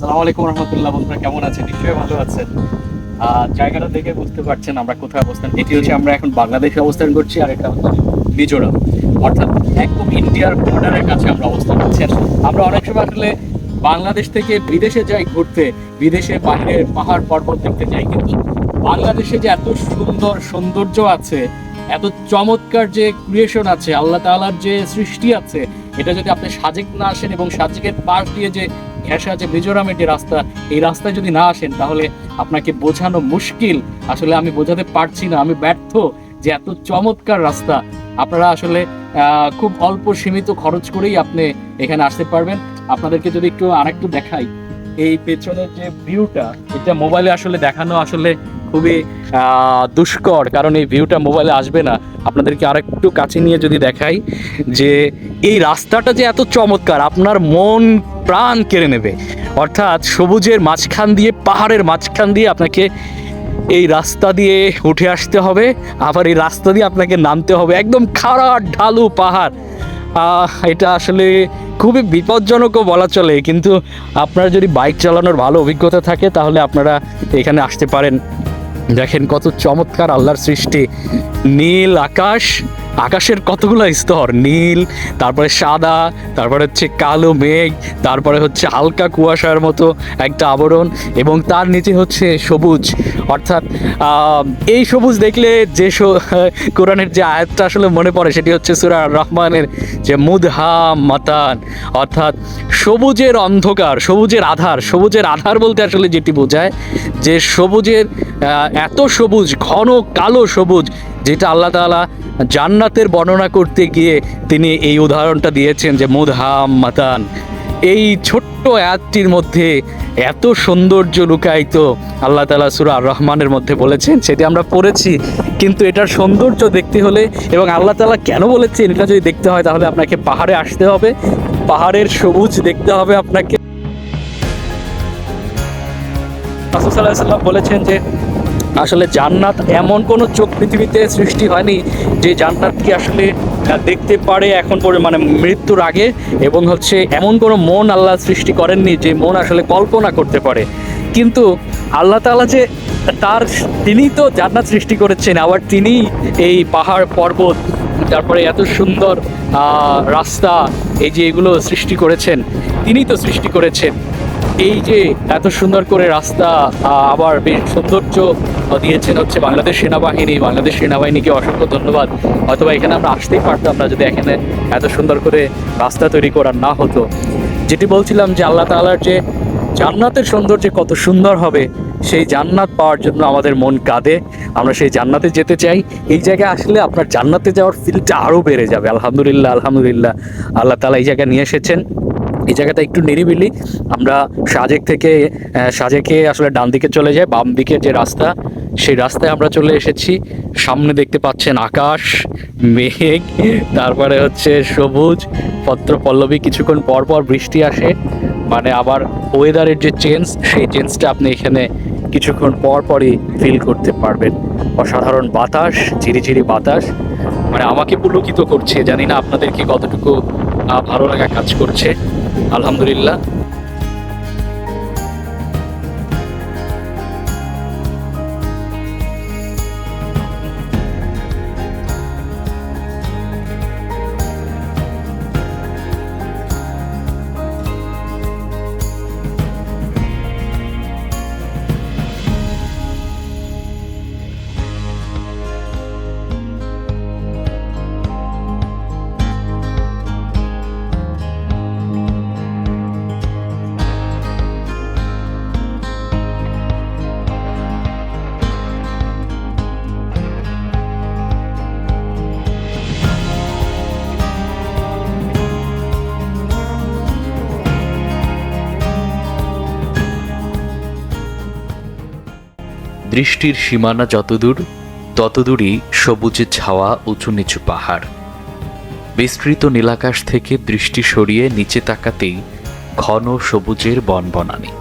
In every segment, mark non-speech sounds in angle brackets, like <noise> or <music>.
সালাম আলাইকুম রহমতুল্লাহ, বন্ধুরা কেমন আছেন? নিশ্চয়ই ভালো আছেন। জায়গাটা দেখে বুঝতে পারছেন আমরা কোথায় অবস্থান। এটি হচ্ছে আমরা এখন বাংলাদেশে অবস্থান করছি আর এটা হচ্ছে মিজোরাম। অর্থাৎ একদম ইন্ডিয়ার বর্ডারের কাছে আমরা অবস্থান করছি। আমরা অনেক সময় আসলে বাংলাদেশ থেকে বিদেশে যাই ঘুরতে, বিদেশে বাইরের পাহাড় পর্বত দেখতে যাই, কিন্তু বাংলাদেশে যে এত সুন্দর সৌন্দর্য আছে, এত চমৎকার যে ক্রিয়েশন আছে, আল্লাহ তাআলার যে সৃষ্টি আছে, এটা যদি আপনি সাজেক না আসেন এবং সাজেকের পাশ দিয়ে যে ঘেঁষা যে মিজোরামের যে রাস্তা। এই রাস্তায় যদি না আসেন, তাহলে আপনাকে বোঝানো মুশকিল। আসলে আমি বোঝাতে পারছি না, আমি ব্যর্থ যে এত চমৎকার রাস্তা। আপনারা আসলে খুব অল্প সীমিত খরচ করেই আপনি এখানে আসতে পারবেন। আপনাদেরকে যদি একটু আরেকটু দেখাই, এই পেছনের যে ভিউটা, এটা মোবাইলে আসলে দেখানো আসলে খুবই দুষ্কর, কারণ এই ভিউটা মোবাইলে আসবে না। আপনাদেরকে আরেকটু কাছে নিয়ে যদি দেখাই যে এই রাস্তাটা যে এত চমৎকার, আপনার মন প্রাণ কেড়ে নেবে। অর্থাৎ সবুজের মাঝখান দিয়ে, পাহাড়ের মাঝখান দিয়ে আপনাকে এই রাস্তা দিয়ে উঠে আসতে হবে। আবার এই রাস্তা দিয়ে আপনাকে নামতে হবে। একদম খাড়া ঢালু পাহাড়। এটা আসলে খুবই বিপজ্জনকও বলা চলে। কিন্তু আপনার যদি বাইক চালানোর ভালো অভিজ্ঞতা থাকে, তাহলে আপনারা এখানে আসতে পারেন। দেখেন কত চমৎকার আল্লাহর সৃষ্টি। নীল আকাশ আকাশের কতগুলো স্তর? নীল, তারপরে সাদা, তারপরে হচ্ছে কালো মেঘ, তারপরে হচ্ছে হালকা কুয়াশার মতো একটা আবরণ এবং তার নিচে হচ্ছে সবুজ। অর্থাৎ এই সবুজ দেখলে যে <laughs> কোরআনের যে আয়াতটা আসলে মনে পড়ে, সেটি হচ্ছে সুরা রহমানের যে মুদহাম মাতান। অর্থাৎ, সবুজের অন্ধকার, সবুজের আধার সবুজের আধার বলতে আসলে যেটি বোঝায় যে সবুজের এত সবুজ, ঘন কালো সবুজ, যেটা আল্লাহ তাআলা জান্নাতের বর্ণনা করতে গিয়ে তিনি এই উদাহরণটা দিয়েছেন যে মুদহাম মাতান। এই ছোট্ট আয়াতটির মধ্যে এত সৌন্দর্য লুকায়িত। আল্লাহ তালা সুরা রহমানের মধ্যে বলেছেন, সেটি আমরা পড়েছি, কিন্তু এটার সৌন্দর্য দেখতে হলে এবং আল্লাহ তালা কেন বলেছেন এটা যদি দেখতে হয় তাহলে আপনাকে পাহাড়ে আসতে হবে, পাহাড়ের সবুজ দেখতে হবে আপনাকে। আলাইহি সাল্লাম বলেছেন যে আসলে জান্নাত এমন কোনো চোখ পৃথিবীতে সৃষ্টি হয়নি যে জান্নাতকে আসলে দেখতে পারে এখন পরে মানে মৃত্যুর আগে, এবং হচ্ছে এমন কোনো মন আল্লাহ সৃষ্টি করেননি যে মন আসলে কল্পনা করতে পারে। কিন্তু আল্লাহ তাআলা যে তার, তিনি তো জান্নাত সৃষ্টি করেছেন, আবার তিনি এই পাহাড় পর্বত, তারপরে এত সুন্দর রাস্তা, এই যে এগুলো সৃষ্টি করেছেন, তিনি তো সৃষ্টি করেছেন। এই যে এত সুন্দর করে রাস্তা আবার বেশ সৌন্দর্য দিয়েছেন হচ্ছে বাংলাদেশ সেনাবাহিনী। বাংলাদেশ সেনাবাহিনীকে অসংখ্য ধন্যবাদ। অথবা এখানে আমরা আসতেই পারতাম না যদি এখানে এত সুন্দর করে রাস্তা তৈরি করার না হতো। যেটি বলছিলাম যে আল্লাহ তাআলার যে জান্নাতের সৌন্দর্য কত সুন্দর হবে, সেই জান্নাত পাওয়ার জন্য আমাদের মন কাঁদে। আমরা সেই জান্নাতে যেতে চাই। এই জায়গায় আসলে আপনার জান্নাতে যাওয়ার ফিলটা আরও বেড়ে যাবে। আলহামদুলিল্লাহ আলহামদুলিল্লাহ। আল্লাহ তালা এই জায়গায় নিয়ে এসেছেন। এই জায়গাটা একটু নিরিবিলি। আমরা সাজেক থেকে সাজেকে আসলে ডান দিকে চলে যাই, বাম দিকের যে রাস্তা, সেই রাস্তায় আমরা চলে এসেছি। সামনে দেখতে পাচ্ছেন আকাশ, মেঘ, তারপরে হচ্ছে সবুজ পত্র পল্লবী কিছুক্ষণ পর পর বৃষ্টি আসে মানে আবার ওয়েদারের যে চেঞ্জ সেই চেঞ্জটা আপনি এখানে কিছুক্ষণ পর পরই ফিল করতে পারবেন। অসাধারণ বাতাস, ঝিরিঝিরি বাতাস। মানে আমাকে পুলকিত করছে, জানি না আপনাদেরকে কতটুকু ভালো লাগা কাজ করছে। আলহামদুলিল্লাহ। দৃষ্টির সীমানা যতদূর, ততদূরই সবুজে ছাওয়া উঁচু নিচু পাহাড়। বিস্তৃত নীলাকাশ থেকে দৃষ্টি সরিয়ে নিচে তাকাতেই ঘন সবুজের বনবনানি।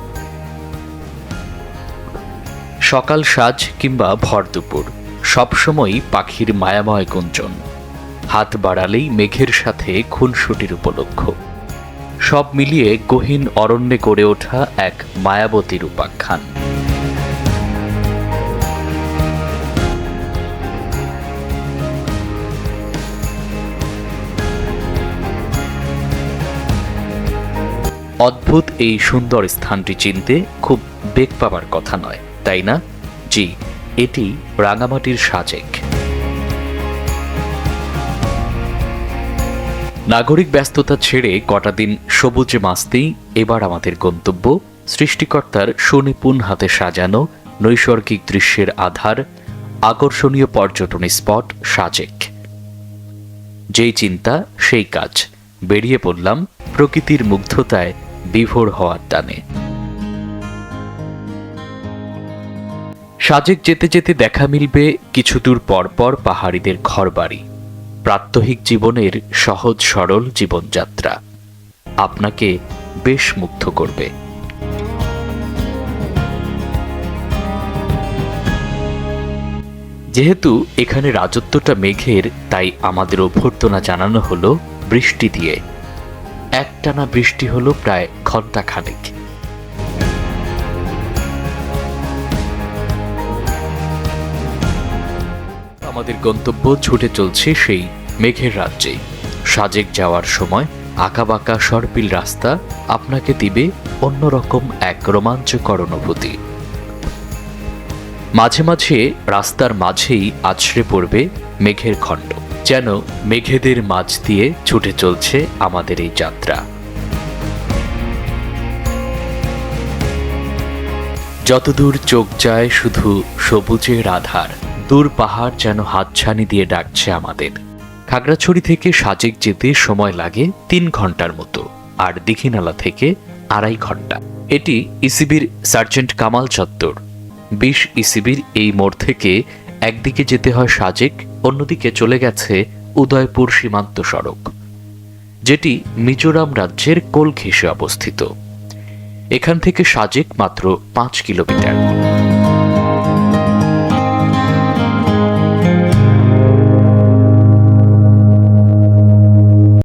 সকাল সাজ কিংবা ভর দুপুর সবসময়ই পাখির মায়াময় গুঞ্জন। হাত বাড়ালেই মেঘের সাথে খুনসুটির উপলক্ষ। সব মিলিয়ে গহীন অরণ্যে গড়ে ওঠা এক মায়াবতীর উপাখ্যান অদ্ভুত এই সুন্দর স্থানটি চিনতে খুব বেগ পাবার কথা নয়, তাই না? জি, এটি রাঙামাটির সাজেক। নাগরিক ব্যস্ততা ছেড়ে কটা দিন সবুজে মাস্তেই এবার আমাদের গন্তব্য, সৃষ্টিকর্তার সুনিপুণ হাতে সাজানো নৈসর্গিক দৃশ্যের আধার, আকর্ষণীয় পর্যটন স্পট, সাজেক। যেই চিন্তা, সেই কাজ। বেরিয়ে পড়লাম প্রকৃতির মুগ্ধতায় বিভোর হওয়ার টানে। সাজেক যেতে যেতে দেখা মিলবে কিছু দূর পর পর পাহাড়িদের ঘরবাড়ি, প্রাত্যহিক জীবনের সহজ সরল জীবনযাত্রা। আপনাকে বেশ মুগ্ধ করবে। যেহেতু এখানে রাজত্বটা মেঘের, তাই আমাদের অভ্যর্থনা জানানো হলো বৃষ্টি দিয়ে। একটানা বৃষ্টি হলো প্রায় ঘণ্টা খানেক আমাদের গন্তব্য ছুটে চলছে সেই মেঘের রাজ্যে সাজেক যাওয়ার সময় আঁকাবাঁকা সরপিল রাস্তা আপনাকে দিবে অন্যরকম এক রোমাঞ্চকর অনুভূতি। মাঝে মাঝে রাস্তার মাঝেই আছড়ে পড়বে মেঘের খণ্ড। যেন মেঘেদের মাঝ দিয়ে ছুটে চলছে আমাদের এই যাত্রা। যতদূর চোখ যায় শুধু সবুজের আধার, দূর পাহাড় যেন হাতছানি দিয়ে ডাকছে আমাদের। খাগড়াছড়ি থেকে সাজেক যেতে সময় লাগে তিন ঘণ্টার মতো, আর দীঘিনালা থেকে আড়াই ঘণ্টা। এটি ইসিবির সার্জেন্ট কামাল চত্বর। বিশ ইসিবির এই মোড় থেকে একদিকে যেতে হয় সাজেক অন্যদিকে চলে গেছে উদয়পুর সীমান্ত সড়ক, যেটি মিজোরাম রাজ্যের কোল ঘেঁষে অবস্থিত। এখান থেকে সাজেক মাত্র পাঁচ কিলোমিটার।